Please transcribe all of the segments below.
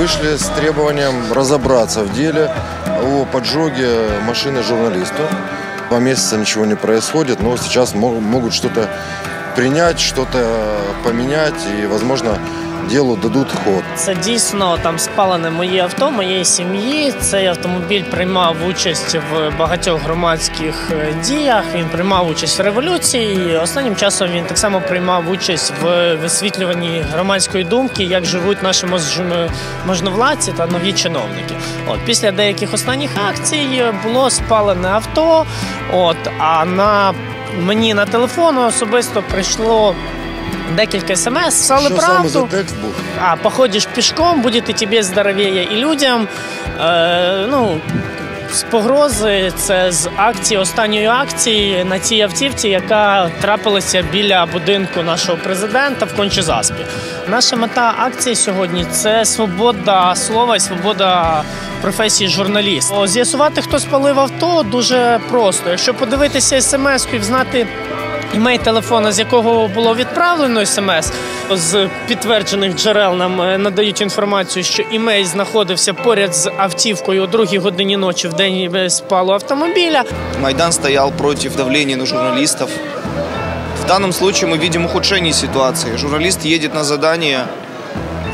вышли с требованием разобраться в деле о поджоге машины журналисту. Два месяца ничего не происходит, но сейчас мог- могут что-то принять, что-то поменять и, возможно, делу дадут ход. Це дійсно там спалене моє авто, моєї сім'ї. Цей автомобіль приймав участь в багатьох громадських е, діях. Він приймав участь в революції. Останнім часом він так само приймав участь в висвітлюванні громадської думки, як живуть наші мож- можновладці та нові чиновники. От після деяких останніх акцій було спалене авто. От а на мені на телефон особисто прийшло. Декілька смс, писали Що саме правду. за текст був? А, походишь пешком, будет и тебе здоровее, і людям. Е, ну, з погрози це з акції, останньої акції на цій автівці, яка трапилася біля будинку нашого президента в Кончезаспі. Наша мета акції сьогодні це свобода слова і свобода професії журналіст. О, З'ясувати, хто спалив авто, дуже просто. Якщо подивитися смс і знати Імей телефона, з якого було відправлено смс, з підтверджених джерел нам е, надають інформацію, що імей знаходився поряд з автівкою о другій годині ночі в день е, спалу автомобіля. Майдан стоял против давления на журналистов. В данном случае мы видим ухудшение ситуации. Журналист едет на задание,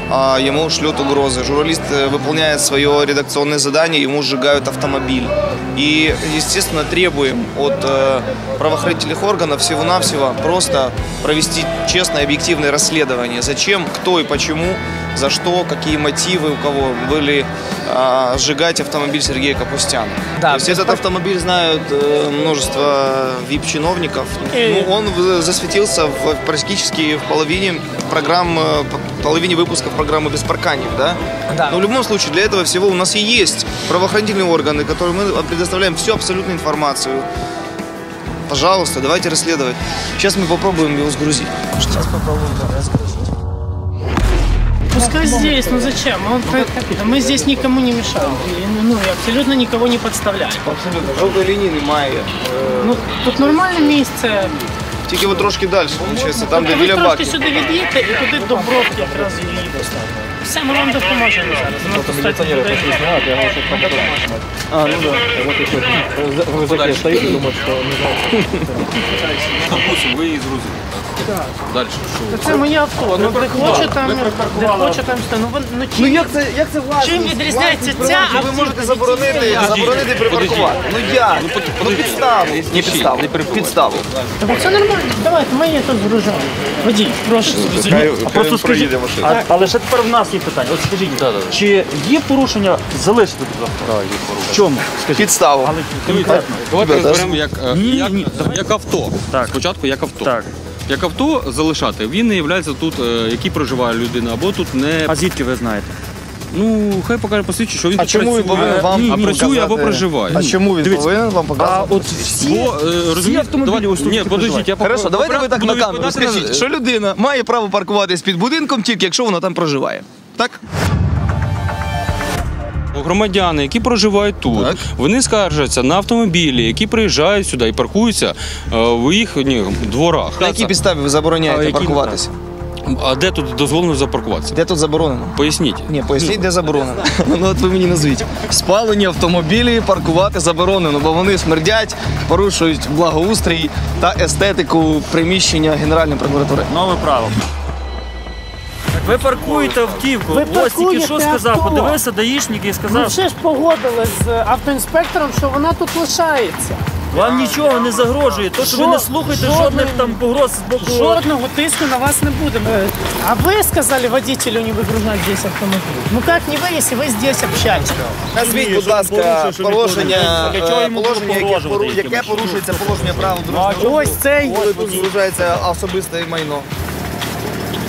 а ему шлют угрозы. Журналист э, выполняет свое редакционное задание, ему сжигают автомобиль. И, естественно, требуем от э, правоохранительных органов всего-навсего просто провести честное, объективное расследование. Зачем, кто и почему, за что, какие мотивы у кого были а, сжигать автомобиль Сергея Капустяна. Да, То есть этот автомобиль знают э, множество вип-чиновников. И- Ну, он засветился в, практически в половине программ, э, половине выпусков программы «Без парканев», да? Да. Но в любом случае для этого всего у нас и есть правоохранительные органы, которым мы предоставляем всю абсолютную информацию. Пожалуйста, давайте расследовать. Сейчас мы попробуем его сгрузить. Сейчас попробуем разгрузить. Пускай здесь, ну зачем? Он, мы здесь никому не мешаем. И, Ну, и абсолютно никого не подставляем. Абсолютно. Желтої лінії немає. Ну, тут нормальне місце. Тільки от трошки далі, виходить, там, де ви біля трошки баків. сюди від'їдьте і туди до бровки якраз її поставити. Все, ми вам допоможемо зараз. Ну, достатньо людей. А, ну да. Вот еще. В высоте стоит и думает, что не знаю. Допустим, ви Зрозуміли. Далі що? Це моє авто. Ну, де хочу там, де хочу там. Ну, вон- ну, чим, Ну як це, як це власність? чим відрізняється Власність ця приватна, Ви автівка можете від заборонити, цієї? заборонити припаркувати. Ну як? Ну підставу. Не підставу. Підставу. Так це нормально. Давайте, ми її тут згружаємо. Водій, прошу. А просто скажіть, а, але ще тепер в нас є питання. От скажіть, чи є порушення залишити тут авто? В чому? Скажіть. Підставу. Але конкретно. Давайте розберемо як, е, Ні, як, ні, як авто. Так. Спочатку як авто. Так. Як авто залишати, він не є тут, е, який проживає людина, або тут не. А звідки ви знаєте? Ну, хай покаже посвідчення, що він А тут чому працює, повинен вам а працює показати? або проживає. А чому він Дивіться. повинен вам А от всі, Бо, е, розумієте, автомобілі давай- ось тут Ні, подождіть, я Хорошо, давайте ви так на камеру скажіть, що людина має право паркуватись під будинком тільки якщо вона там проживає. Так? Громадяни, які проживають тут, Так. вони скаржаться на автомобілі, які приїжджають сюди і паркуються е, в їхніх дворах. На якій підставі ви А, забороняєте які- паркуватися? А де тут дозволено запаркуватися? Де тут заборонено? Поясніть. Ні, поясніть, де заборонено. Ну от ви мені назвіть. Спалені автомобілі паркувати заборонено, бо вони смердять, порушують благоустрій та естетику приміщення Генеральної прокуратури. Нове право. Ви паркуєте автівку. Ви Ось тільки паркуєте що сказав, авто. подивився даїшник і Ми сказав, вже ж погодили з автоінспектором, що вона тут лишається. вам нічого не загрожує. То, що ви не Жо- слухаєте жодної- жодних там погроз з боку. Жодного тиску на вас не буде. Э, А вы сказали водителю не выгружать здесь автомобиль? Ну как не вы, если вы здесь общались? Назвіть, будь ласка, положення, е, положення, яке, пору- яке порушується положення правил дорожнього руху, Ось цей. коли тут згружається особисте майно.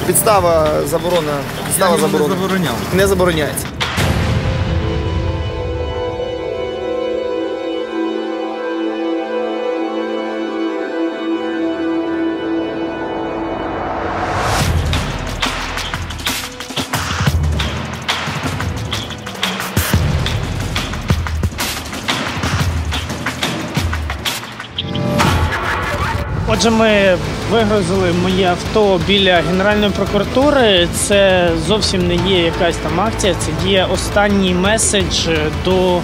Підстава заборона. Підстава заборона. Не забороняв. Не забороняється. Отже, ми вигрузили моє авто біля Генеральної прокуратури. Це зовсім не є якась там акція, це є останній меседж до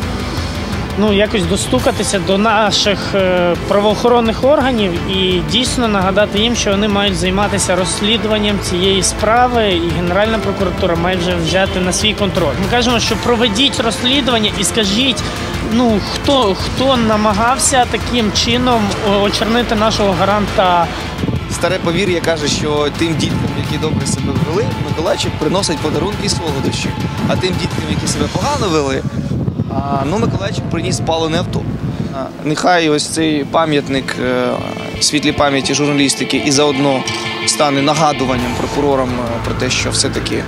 ну, якось достукатися до наших е, правоохоронних органів і дійсно нагадати їм, що вони мають займатися розслідуванням цієї справи, і Генеральна прокуратура має вже взяти на свій контроль. Ми кажемо, що проведіть розслідування і скажіть, ну хто, хто намагався таким чином о, очернити нашого гаранта Старе повір'я каже, що тим діткам, які добре себе вели, Миколайчик приносить подарунки і солодощі. А тим діткам, які себе погано вели, а, ну, Миколайчик приніс палене авто. Нехай ось цей пам'ятник е, світлій пам'яті журналістики і заодно стане нагадуванням прокурорам е, про те, що все-таки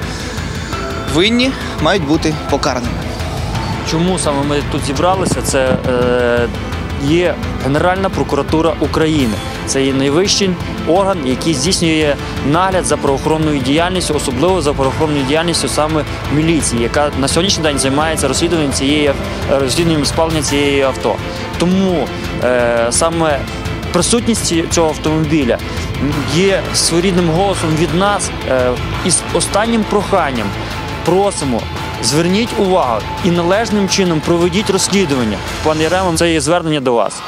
винні мають бути покараними. Чому саме ми тут зібралися? Це е, є Генеральна прокуратура України. Це є найвищий орган, який здійснює нагляд за правоохоронною діяльністю, особливо за правоохоронною діяльністю саме міліції, яка на сьогоднішній день займається розслідуванням цієї розслідуванням спалення цієї авто. Тому е, саме присутність цього автомобіля є своєрідним голосом від нас е, із останнім проханням. Просимо, зверніть увагу і належним чином проведіть розслідування. Пане Єремо, це є звернення до вас.